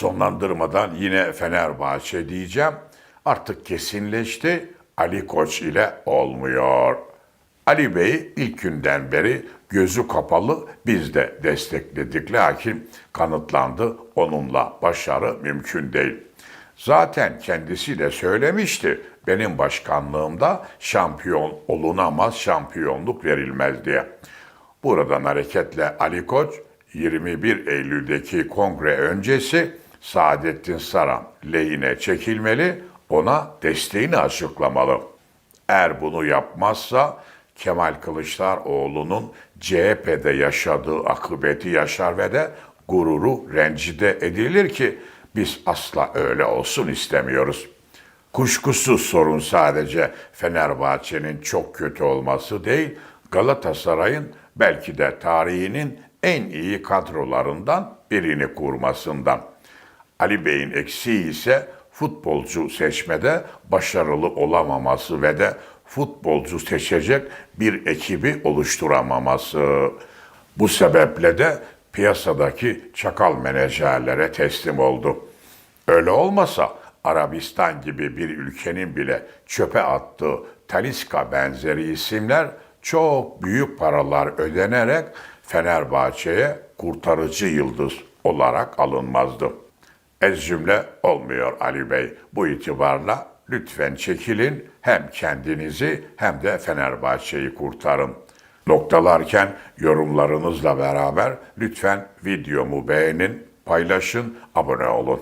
sonlandırmadan yine Fenerbahçe diyeceğim. Artık kesinleşti. Ali Koç ile olmuyor. Ali Bey ilk günden beri gözü kapalı biz de destekledik. Lakin kanıtlandı onunla başarı mümkün değil. Zaten kendisi de söylemişti. Benim başkanlığımda şampiyon olunamaz, şampiyonluk verilmez diye. Buradan hareketle Ali Koç 21 Eylül'deki kongre öncesi Saadettin Saran lehine çekilmeli, ona desteğini açıklamalı. Eğer bunu yapmazsa Kemal Kılıçdaroğlu'nun CHP'de yaşadığı akıbeti yaşar ve de gururu rencide edilir ki biz asla öyle olsun istemiyoruz. Kuşkusuz sorun sadece Fenerbahçe'nin çok kötü olması değil, Galatasaray'ın belki de tarihinin en iyi kadrolarından birini kurmasından. Ali Bey'in eksiği ise futbolcu seçmede başarılı olamaması ve de futbolcu seçecek bir ekibi oluşturamaması. Bu sebeple de piyasadaki çakal menajerlere teslim oldu. Öyle olmasa Arabistan gibi bir ülkenin bile çöpe attığı Taliska benzeri isimler çok büyük paralar ödenerek Fenerbahçe'ye kurtarıcı yıldız olarak alınmazdı. Ez cümle olmuyor Ali Bey. Bu itibarla lütfen çekilin hem kendinizi hem de Fenerbahçe'yi kurtarın. Noktalarken yorumlarınızla beraber lütfen videomu beğenin, paylaşın, abone olun.